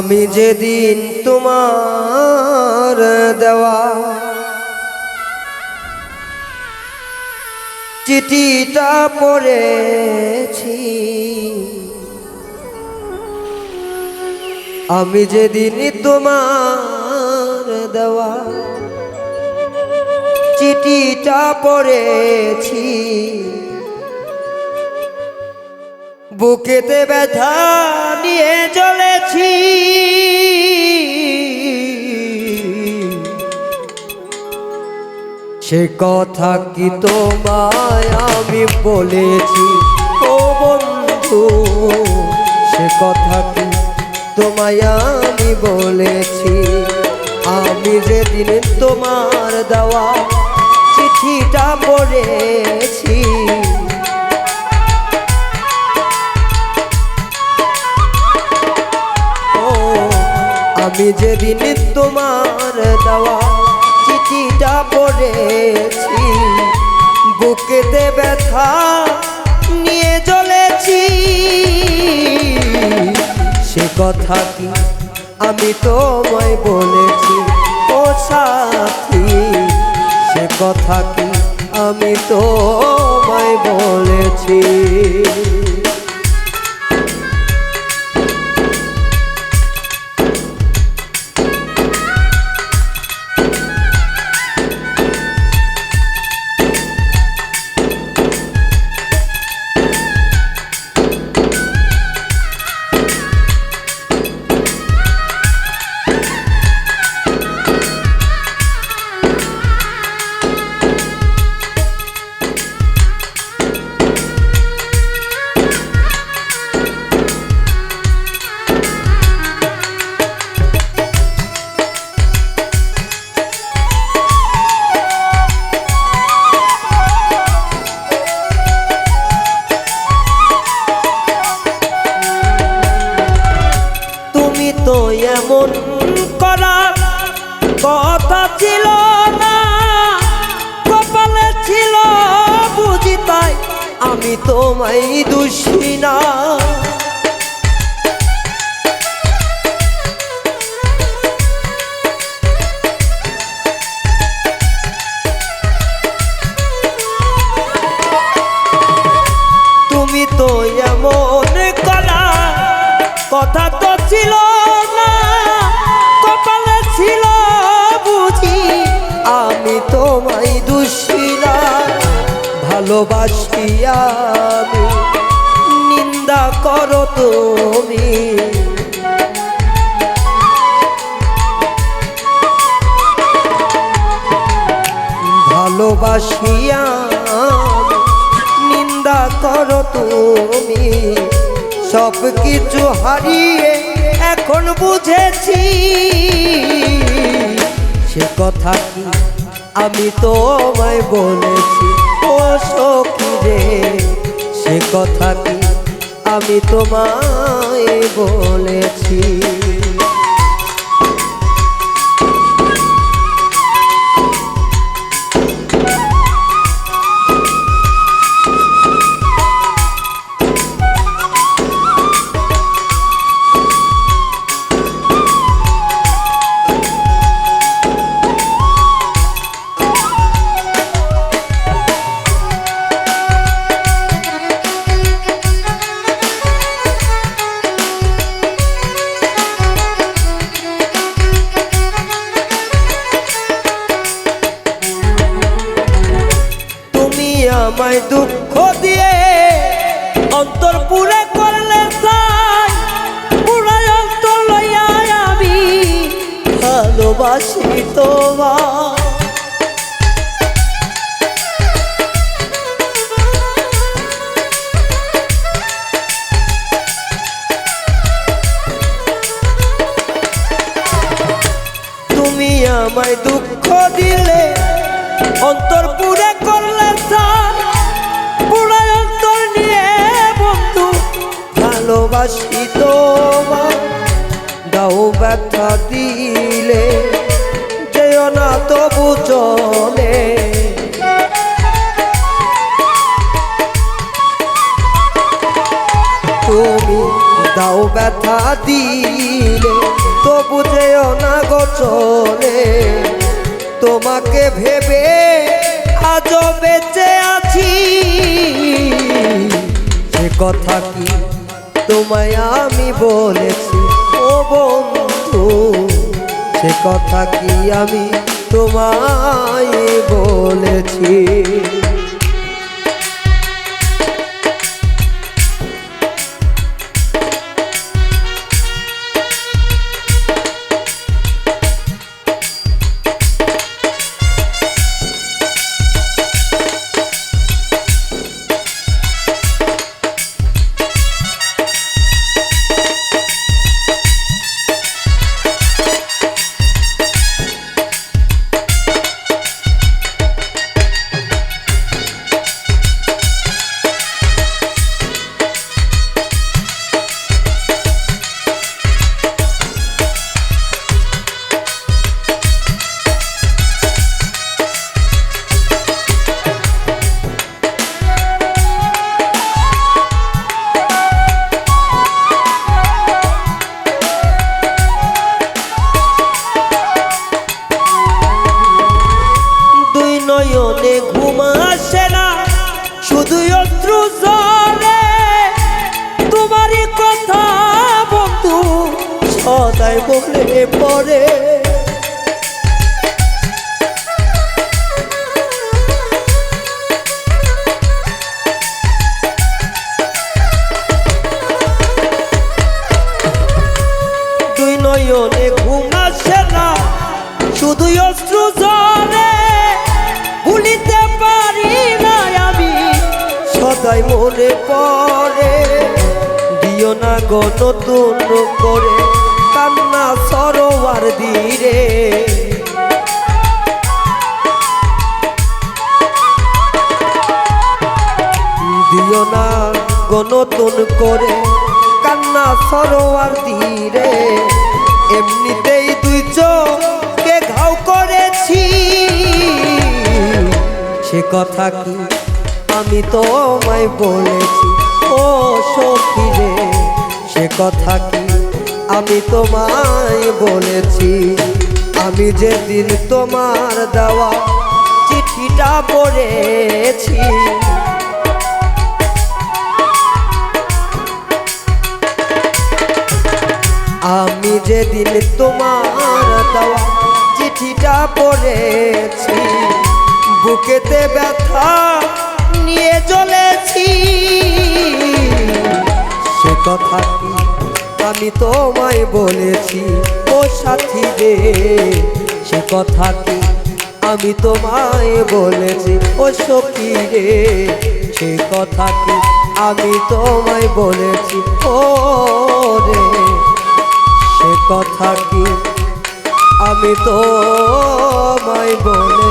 আমি যেদিন তোমার দেওয়া চিঠিটা পড়েছি আমি যেদিন তোমার দেওয়া চিঠিটা পড়েছি বুকেতে ব্যথা নিয়ে চলেছি। সে কথা কি তোমায় আমি বলেছি? ও বন্ধু, সে কথা কি তোমায় আমি বলেছি? আমি যেদিন তোমার দেওয়া চিঠিটা পড়েছি আমি যেদিন তোমার দেওয়া চিঠিটা পড়েছি, বুকেতে ব্যথা নিয়ে চলেছি সে কথা কি আমি তোমায় বলেছি? ও সাথী, সে কথা কি আমি তোমায় বলেছি? কথা ছিল না কপালে ছিল বুঝি তাই। আমি তোমায় দুষি না। দোষী না ভালোবাসি আমি, নিন্দা করো তুমি। ভালোবাসি নিন্দা করো তুমি। সব কিছু হারিয়ে এখন বুঝেছি, সে কথা কি আমি তোমায় বলেছি ও সখী রে সে কথা কি আমি তোমায় বলেছি? দুঃখ দিয়ে অন্তর পুরে করলে চাই। পুরাই অন্তর লইয়া আমি ভালোবাসি তোমার তুমি আমায় দুঃখ দিলে অন্তর পুরে করলে চাই। ভালোবাসি তোমার দাও ব্যথা দিলে, যেও না তবু চলে। তুমি দাও ব্যথা দিলে তো বুঝেও না গো চলে। তোমাকে ভেবে আজও বেঁচে আছি। সে কথা কি তোমায় আমি বলেছি ও বন্ধু সে কথা কি আমি তোমায় বলেছি? বলে পড়ে। দুই নয়নে ঘুম আসে না শুধু অশ্রু জলে ভুলিতে পারি না আমি, সদাই মনে পড়ে। দিও না গো করে। সরোয়ার দিরে দিও না করে কান্না দিরে এমনিতেই দুই চোখে ঘাও করেছি। সে কথা কি আমি তোমায় বলেছি? ও সখী রে, সে কথা কি আমি তোমায় বলেছি, আমি যেদিন তোমার দেওয়া চিঠিটা পড়েছি। আমি যেদিন তোমার দেওয়া চিঠিটা পড়েছি, বুকেতে ব্যথা নিয়ে চলেছি সে কথা কি আমি তোমায় বলেছি, ও সাথী রে, সে কথা কি আমি তোমায় বলেছি? ও সখী রে, সে কথা কি আমি তোমায় বলেছি? ও রে, সে কথা কি আমি তো মাই বলে